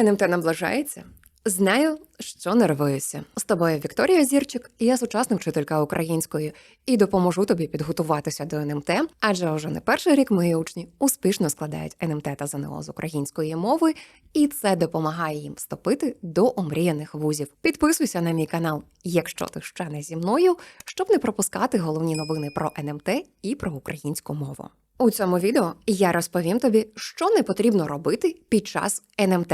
НМТ наближається. Знаю, що нервуюся. З тобою Вікторія Зірчик, я сучасна вчителька української і допоможу тобі підготуватися до НМТ, адже вже не перший рік мої учні успішно складають НМТ та ЗНО з української мови, і це допомагає їм вступити до омріяних вузів. Підписуйся на мій канал, якщо ти ще не зі мною, щоб не пропускати головні новини про НМТ і про українську мову. У цьому відео я розповім тобі, що не потрібно робити під час НМТ.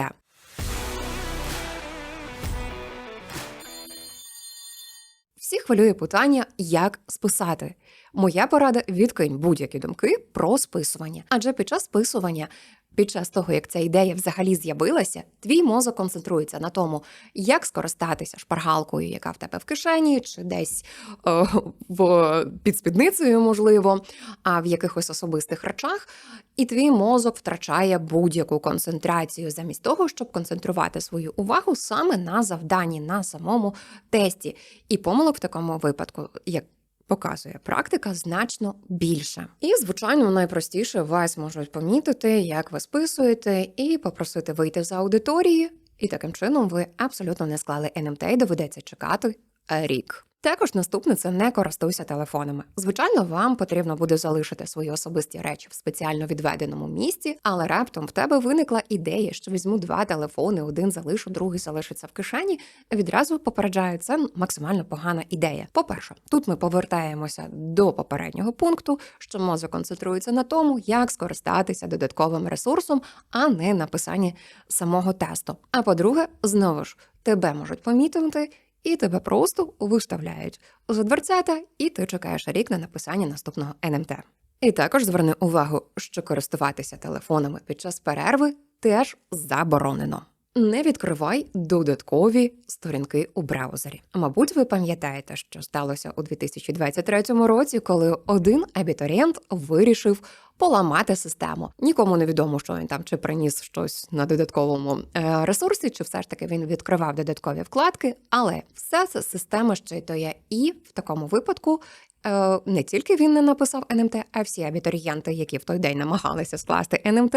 Хвилює питання, як списати. Моя порада відкинь будь-які думки про списування. Адже під час списування, під час того, як ця ідея взагалі з'явилася, твій мозок концентрується на тому, як скористатися шпаргалкою, яка в тебе в кишені, чи десь е, в під спідницею, можливо, а в якихось особистих речах. І твій мозок втрачає будь-яку концентрацію замість того, щоб концентрувати свою увагу саме на завданні, на самому тесті. І помилок в такому випадку, як показує практика, значно більше. І, звичайно, найпростіше вас можуть помітити, як ви списуєте, і попросити вийти з аудиторії. І таким чином ви абсолютно не склали НМТ і доведеться чекати рік. Також наступне це не користуйся телефонами. Звичайно, вам потрібно буде залишити свої особисті речі в спеціально відведеному місці, але раптом в тебе виникла ідея, що візьму два телефони, один залишу, другий залишиться в кишені. Відразу попереджаю, це максимально погана ідея. По-перше, тут ми повертаємося до попереднього пункту, що мозок концентрується на тому, як скористатися додатковим ресурсом, а не на писанні самого тесту. А по-друге, знову ж тебе можуть помітити і тебе просто виставляють за дверцята, і ти чекаєш рік на написання наступного НМТ. І також зверни увагу, що користуватися телефонами під час перерви теж заборонено. Не відкривай додаткові сторінки у браузері. Мабуть, ви пам'ятаєте, що сталося у 2023 році, коли один абітурієнт вирішив поламати систему. Нікому не відомо, що він там чи приніс щось на додатковому е, ресурсі, чи все ж таки він відкривав додаткові вкладки. Але все це система щитує, і в такому випадку. е, Не тільки він не написав НМТ, а всі абітурієнти, які в той день намагалися скласти НМТ,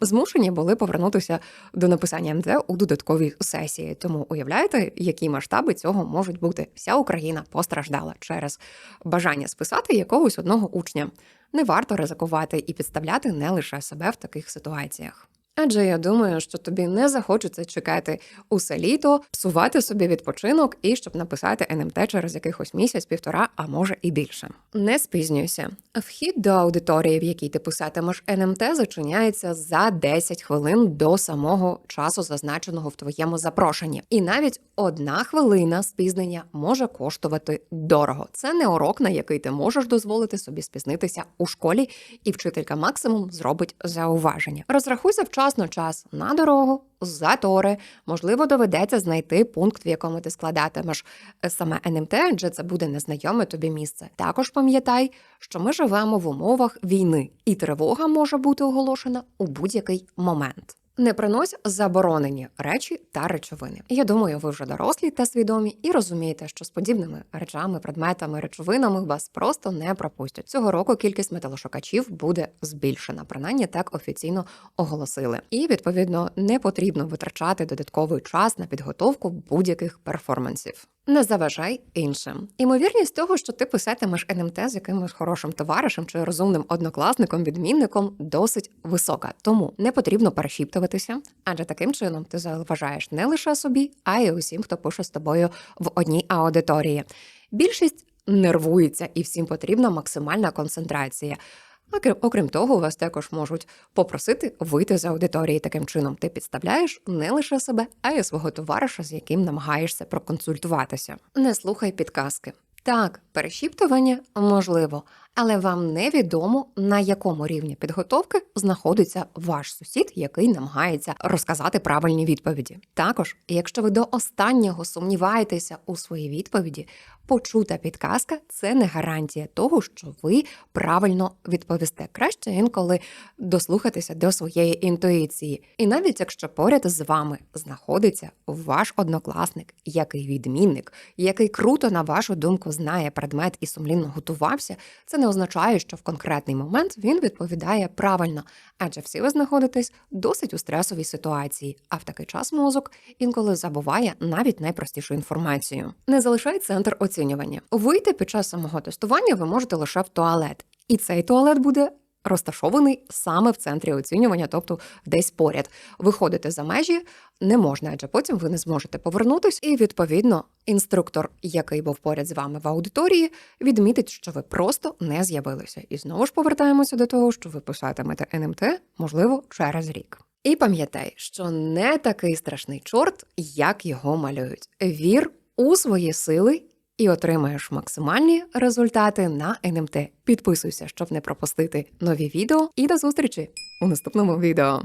змушені були повернутися до написання МД у додатковій сесії. Тому уявляєте, які масштаби цього можуть бути? Вся Україна постраждала через бажання списати якогось одного учня. Не варто ризикувати і підставляти не лише себе в таких ситуаціях. Адже я думаю, що тобі не захочеться чекати усе літо, псувати собі відпочинок і щоб написати НМТ через якихось місяць, півтора, а може і більше. Не спізнюйся. Вхід до аудиторії, в якій ти писатимеш НМТ, зачиняється за 10 хвилин до самого часу, зазначеного в твоєму запрошенні. І навіть одна хвилина спізнення може коштувати дорого. Це не урок, на який ти можеш дозволити собі спізнитися у школі, і вчителька максимум зробить зауваження. Розрахуйся вчасно час на дорогу, затори. Можливо, доведеться знайти пункт, в якому ти складатимеш е, саме НМТ, адже це буде незнайоме тобі місце. Також пам'ятай, що ми живемо в умовах війни, і тривога може бути оголошена у будь-який момент. Не принось заборонені речі та речовини. Я думаю, ви вже дорослі та свідомі і розумієте, що з подібними речами, предметами, речовинами вас просто не пропустять. Цього року кількість металошукачів буде збільшена. Принаймні так офіційно оголосили. І відповідно не потрібно витрачати додатковий час на підготовку будь-яких перформансів. Не заважай іншим. Імовірність того, що ти писатимеш НМТ з якимось хорошим товаришем чи розумним однокласником, відмінником, досить висока. Тому не потрібно перешіптуватися, адже таким чином ти заважаєш не лише собі, а й усім, хто пише з тобою в одній аудиторії. Більшість нервується, і всім потрібна максимальна концентрація. Окрім, того, вас також можуть попросити вийти з аудиторії. Таким чином ти підставляєш не лише себе, а й свого товариша, з яким намагаєшся проконсультуватися. Не слухай підказки. Так, перешіптування можливо, але вам невідомо на якому рівні підготовки знаходиться ваш сусід, який намагається розказати правильні відповіді. Також, якщо ви до останнього сумніваєтеся у своїй відповіді, почута підказка це не гарантія того, що ви правильно відповісте. Краще інколи дослухатися до своєї інтуїції. І навіть якщо поряд з вами знаходиться ваш однокласник, який відмінник, який круто, на вашу думку, знає предмет і сумлінно готувався, це не означає, що в конкретний момент він відповідає правильно, адже всі ви знаходитесь досить у стресовій ситуації, а в такий час мозок інколи забуває навіть найпростішу інформацію. Не залишай центр оцінювання. Вийти під час самого тестування ви можете лише в туалет, і цей туалет буде. Розташований саме в центрі оцінювання, тобто десь поряд. Виходити за межі не можна, адже потім ви не зможете повернутись, і відповідно інструктор, який був поряд з вами в аудиторії, відмітить, що ви просто не з'явилися. І знову ж повертаємося до того, що ви писатимете НМТ, можливо, через рік. І пам'ятай, що не такий страшний чорт, як його малюють. Вір у свої сили і отримаєш максимальні результати на НМТ. Підписуйся, щоб не пропустити нові відео, і до зустрічі у наступному відео.